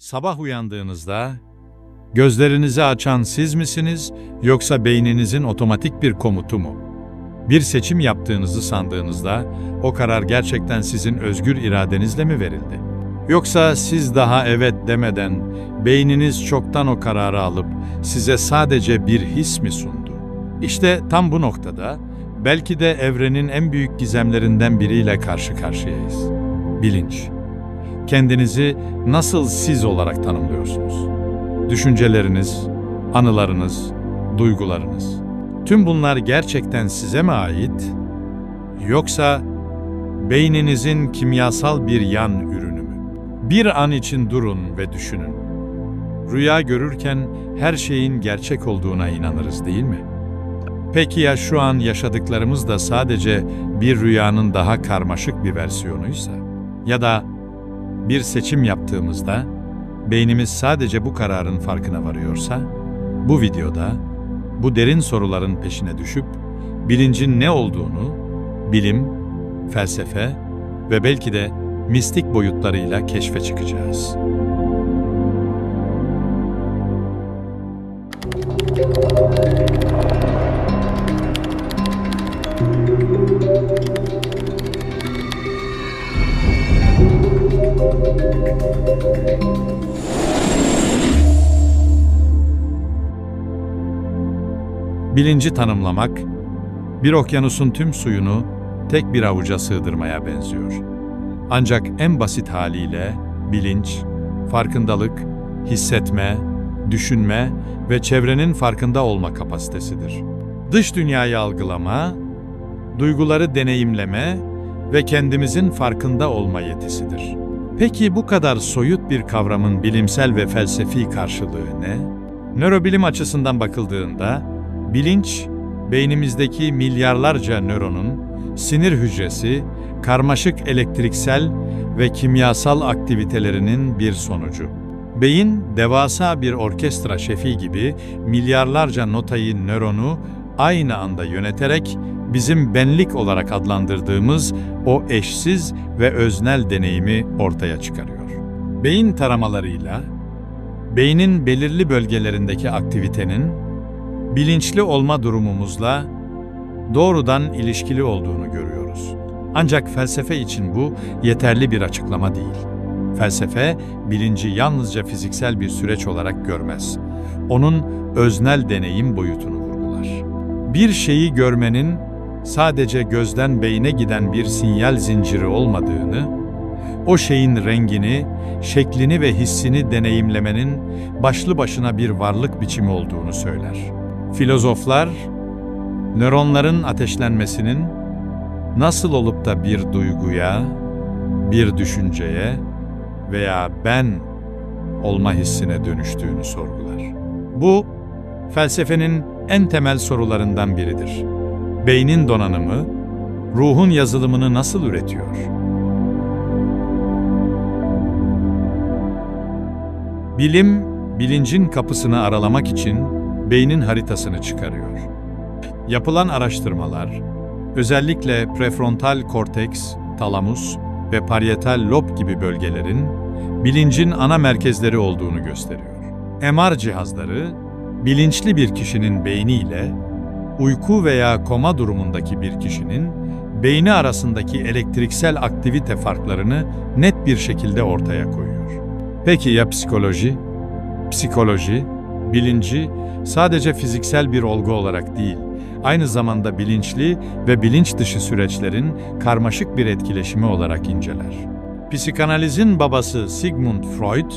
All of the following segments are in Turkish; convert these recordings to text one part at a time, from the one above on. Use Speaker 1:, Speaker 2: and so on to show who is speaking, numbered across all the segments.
Speaker 1: Sabah uyandığınızda gözlerinizi açan siz misiniz yoksa beyninizin otomatik bir komutu mu? Bir seçim yaptığınızı sandığınızda o karar gerçekten sizin özgür iradenizle mi verildi? Yoksa siz daha evet demeden beyniniz çoktan o kararı alıp size sadece bir his mi sundu? İşte tam bu noktada belki de evrenin en büyük gizemlerinden biriyle karşı karşıyayız. Bilinç. Kendinizi nasıl siz olarak tanımlıyorsunuz? Düşünceleriniz, anılarınız, duygularınız. Tüm bunlar gerçekten size mi ait? Yoksa beyninizin kimyasal bir yan ürünü mü? Bir an için durun ve düşünün. Rüya görürken her şeyin gerçek olduğuna inanırız değil mi? Peki ya şu an yaşadıklarımız da sadece bir rüyanın daha karmaşık bir versiyonuysa? Ya da bir seçim yaptığımızda beynimiz sadece bu kararın farkına varıyorsa, bu videoda bu derin soruların peşine düşüp bilincin ne olduğunu bilim, felsefe ve belki de mistik boyutlarıyla keşfe çıkacağız. Bilinci tanımlamak, bir okyanusun tüm suyunu tek bir avuca sığdırmaya benziyor. Ancak en basit haliyle bilinç, farkındalık, hissetme, düşünme ve çevrenin farkında olma kapasitesidir. Dış dünyayı algılama, duyguları deneyimleme ve kendimizin farkında olma yetisidir. Peki bu kadar soyut bir kavramın bilimsel ve felsefi karşılığı ne? Nörobilim açısından bakıldığında, bilinç, beynimizdeki milyarlarca nöronun sinir hücresi, karmaşık elektriksel ve kimyasal aktivitelerinin bir sonucu. Beyin, devasa bir orkestra şefi gibi milyarlarca notayı nöronu aynı anda yöneterek bizim benlik olarak adlandırdığımız o eşsiz ve öznel deneyimi ortaya çıkarıyor. Beyin taramalarıyla, beynin belirli bölgelerindeki aktivitenin bilinçli olma durumumuzla doğrudan ilişkili olduğunu görüyoruz. Ancak felsefe için bu yeterli bir açıklama değil. Felsefe, bilinci yalnızca fiziksel bir süreç olarak görmez. Onun öznel deneyim boyutunu vurgular. Bir şeyi görmenin sadece gözden beyne giden bir sinyal zinciri olmadığını, o şeyin rengini, şeklini ve hissini deneyimlemenin başlı başına bir varlık biçimi olduğunu söyler. Filozoflar, nöronların ateşlenmesinin nasıl olup da bir duyguya, bir düşünceye veya ben olma hissine dönüştüğünü sorgular. Bu, felsefenin en temel sorularından biridir. Beynin donanımı, ruhun yazılımını nasıl üretiyor? Bilim, bilincin kapısını aralamak için beynin haritasını çıkarıyor. Yapılan araştırmalar, özellikle prefrontal korteks, talamus ve parietal lob gibi bölgelerin bilincin ana merkezleri olduğunu gösteriyor. MR cihazları, bilinçli bir kişinin beyniyle uyku veya koma durumundaki bir kişinin beyni arasındaki elektriksel aktivite farklarını net bir şekilde ortaya koyuyor. Peki ya psikoloji? Psikoloji, bilinci sadece fiziksel bir olgu olarak değil, aynı zamanda bilinçli ve bilinç dışı süreçlerin karmaşık bir etkileşimi olarak inceler. Psikanalizin babası Sigmund Freud,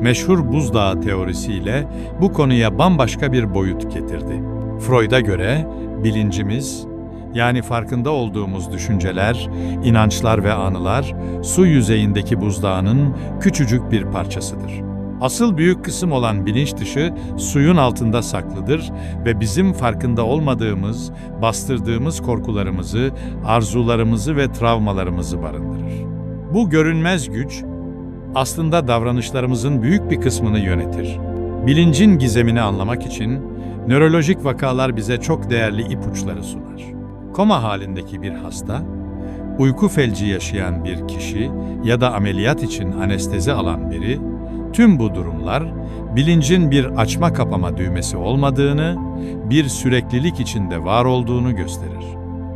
Speaker 1: meşhur buzdağı teorisiyle bu konuya bambaşka bir boyut getirdi. Freud'a göre bilincimiz, yani farkında olduğumuz düşünceler, inançlar ve anılar su yüzeyindeki buzdağının küçücük bir parçasıdır. Asıl büyük kısım olan bilinç dışı suyun altında saklıdır ve bizim farkında olmadığımız, bastırdığımız korkularımızı, arzularımızı ve travmalarımızı barındırır. Bu görünmez güç aslında davranışlarımızın büyük bir kısmını yönetir. Bilincin gizemini anlamak için nörolojik vakalar bize çok değerli ipuçları sunar. Koma halindeki bir hasta, uyku felci yaşayan bir kişi ya da ameliyat için anestezi alan biri Tüm bu durumlar bilincin bir açma kapama düğmesi olmadığını, bir süreklilik içinde var olduğunu gösterir.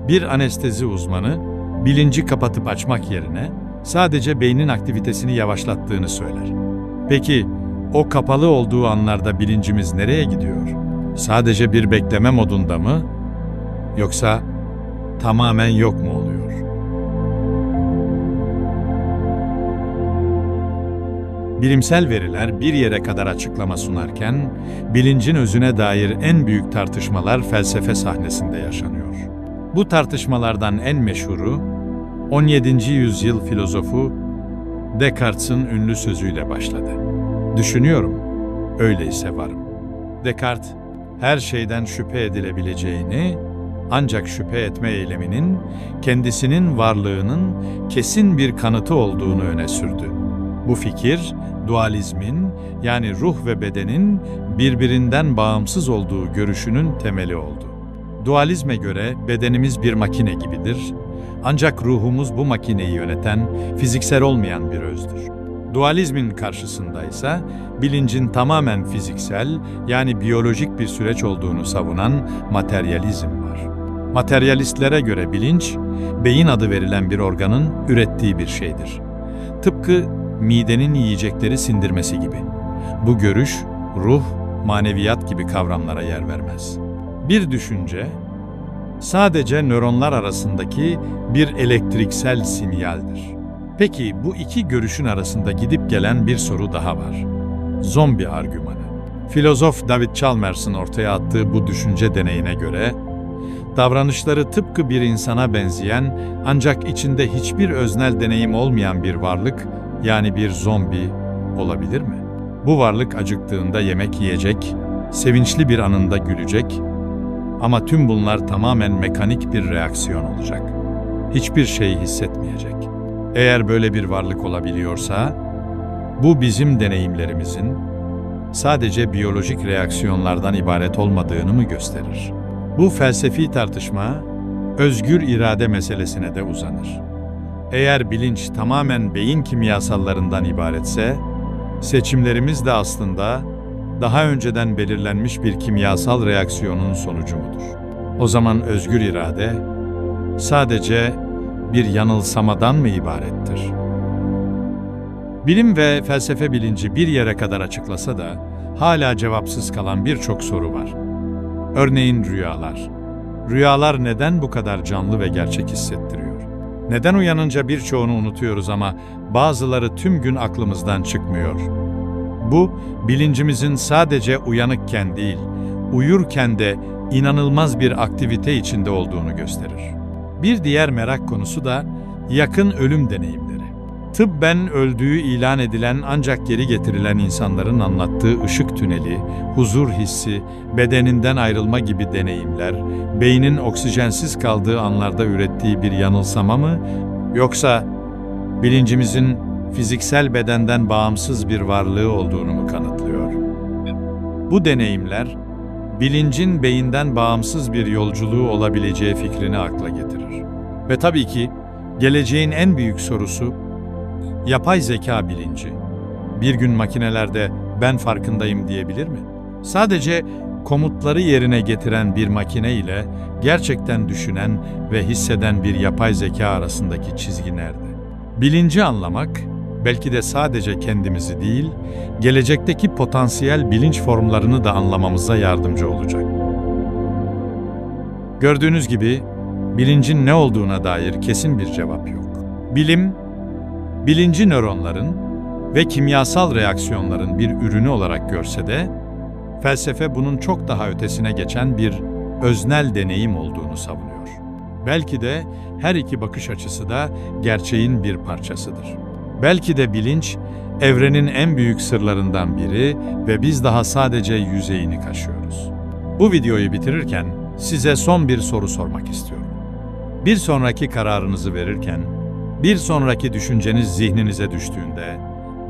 Speaker 1: Bir anestezi uzmanı bilinci kapatıp açmak yerine sadece beynin aktivitesini yavaşlattığını söyler. Peki o kapalı olduğu anlarda bilincimiz nereye gidiyor? Sadece bir bekleme modunda mı? Yoksa tamamen yok mu oluyor? Bilimsel veriler bir yere kadar açıklama sunarken, bilincin özüne dair en büyük tartışmalar felsefe sahnesinde yaşanıyor. Bu tartışmalardan en meşhuru, 17. yüzyıl filozofu Descartes'in ünlü sözüyle başladı. Düşünüyorum, öyleyse varım. Descartes, her şeyden şüphe edilebileceğini, ancak şüphe etme eyleminin kendisinin varlığının kesin bir kanıtı olduğunu öne sürdü. Bu fikir, dualizmin yani ruh ve bedenin birbirinden bağımsız olduğu görüşünün temeli oldu. Dualizme göre bedenimiz bir makine gibidir, ancak ruhumuz bu makineyi yöneten fiziksel olmayan bir özdür. Dualizmin karşısında ise bilincin tamamen fiziksel yani biyolojik bir süreç olduğunu savunan materyalizm var. Materyalistlere göre bilinç, beyin adı verilen bir organın ürettiği bir şeydir. Tıpkı midenin yiyecekleri sindirmesi gibi. Bu görüş, ruh, maneviyat gibi kavramlara yer vermez. Bir düşünce, sadece nöronlar arasındaki bir elektriksel sinyaldir. Peki bu iki görüşün arasında gidip gelen bir soru daha var. Zombi argümanı. Filozof David Chalmers'ın ortaya attığı bu düşünce deneyine göre, davranışları tıpkı bir insana benzeyen ancak içinde hiçbir öznel deneyim olmayan bir varlık, yani bir zombi olabilir mi? Bu varlık acıktığında yemek yiyecek, sevinçli bir anında gülecek ama tüm bunlar tamamen mekanik bir reaksiyon olacak. Hiçbir şey hissetmeyecek. Eğer böyle bir varlık olabiliyorsa, bu bizim deneyimlerimizin sadece biyolojik reaksiyonlardan ibaret olmadığını mı gösterir? Bu felsefi tartışma özgür irade meselesine de uzanır. Eğer bilinç tamamen beyin kimyasallarından ibaretse, seçimlerimiz de aslında daha önceden belirlenmiş bir kimyasal reaksiyonun sonucu mudur? O zaman özgür irade sadece bir yanılsamadan mı ibarettir? Bilim ve felsefe bilinci bir yere kadar açıklasa da hala cevapsız kalan birçok soru var. Örneğin rüyalar. Rüyalar neden bu kadar canlı ve gerçek hissettiriyor? Neden uyanınca birçoğunu unutuyoruz ama bazıları tüm gün aklımızdan çıkmıyor? Bu, bilincimizin sadece uyanıkken değil, uyurken de inanılmaz bir aktivite içinde olduğunu gösterir. Bir diğer merak konusu da yakın ölüm deneyimleri. Tıbben öldüğü ilan edilen ancak geri getirilen insanların anlattığı ışık tüneli, huzur hissi, bedeninden ayrılma gibi deneyimler, beynin oksijensiz kaldığı anlarda ürettiği bir yanılsama mı, yoksa bilincimizin fiziksel bedenden bağımsız bir varlığı olduğunu mu kanıtlıyor? Bu deneyimler, bilincin beyinden bağımsız bir yolculuğu olabileceği fikrini akla getirir. Ve tabii ki geleceğin en büyük sorusu, yapay zeka bilinci. Bir gün makinelerde ben farkındayım diyebilir mi? Sadece komutları yerine getiren bir makine ile gerçekten düşünen ve hisseden bir yapay zeka arasındaki çizgi nerede? Bilinci anlamak, belki de sadece kendimizi değil, gelecekteki potansiyel bilinç formlarını da anlamamıza yardımcı olacak. Gördüğünüz gibi, bilincin ne olduğuna dair kesin bir cevap yok. Bilim, bilinci nöronların ve kimyasal reaksiyonların bir ürünü olarak görse de, felsefe bunun çok daha ötesine geçen bir öznel deneyim olduğunu savunuyor. Belki de her iki bakış açısı da gerçeğin bir parçasıdır. Belki de bilinç, evrenin en büyük sırlarından biri ve biz daha sadece yüzeyini kaşıyoruz. Bu videoyu bitirirken size son bir soru sormak istiyorum. Bir sonraki kararınızı verirken, bir sonraki düşünceniz zihninize düştüğünde,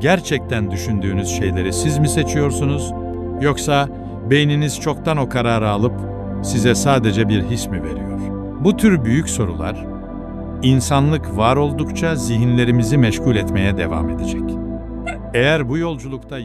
Speaker 1: gerçekten düşündüğünüz şeyleri siz mi seçiyorsunuz, yoksa beyniniz çoktan o kararı alıp size sadece bir his mi veriyor? Bu tür büyük sorular, insanlık var oldukça zihinlerimizi meşgul etmeye devam edecek. Eğer bu yolculukta